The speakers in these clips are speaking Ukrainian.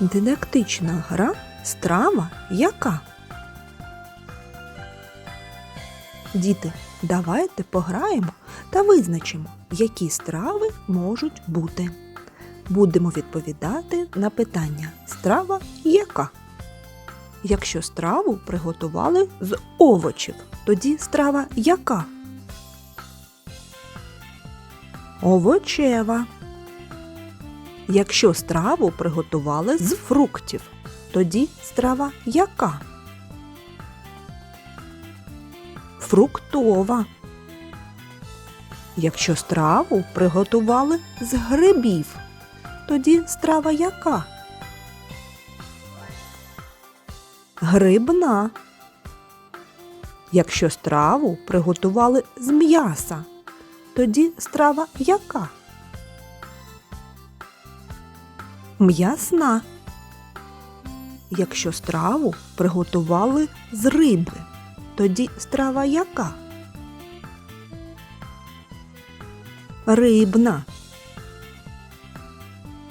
Дидактична гра страва яка? Діти, давайте пограємо та визначимо, які страви можуть бути. Будемо відповідати на питання страва яка? Якщо страву приготували з овочів, тоді страва яка? Овочева. Якщо страву приготували з фруктів, тоді страва яка? Фруктова. Якщо страву приготували з грибів, тоді страва яка? Грибна. Якщо страву приготували з м'яса, тоді страва яка? М'ясна. Якщо страву приготували з риби, тоді страва яка? Рибна.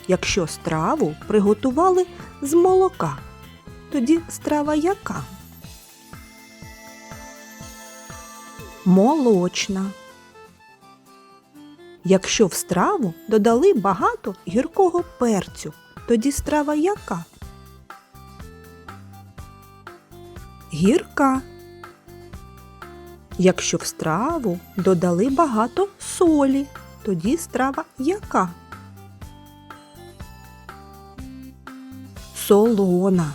Якщо страву приготували з молока, тоді страва яка? Молочна. Якщо в страву додали багато гіркого перцю, тоді страва яка? Гірка. Якщо в страву додали багато солі, тоді страва яка? Солона.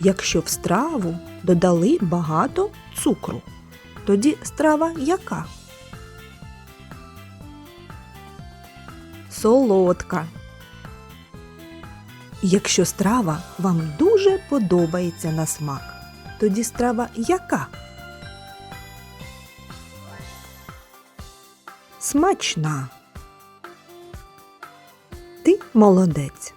Якщо в страву додали багато цукру, тоді страва яка? Солодка. Якщо страва вам дуже подобається на смак, тоді страва яка? Смачна. Ти молодець.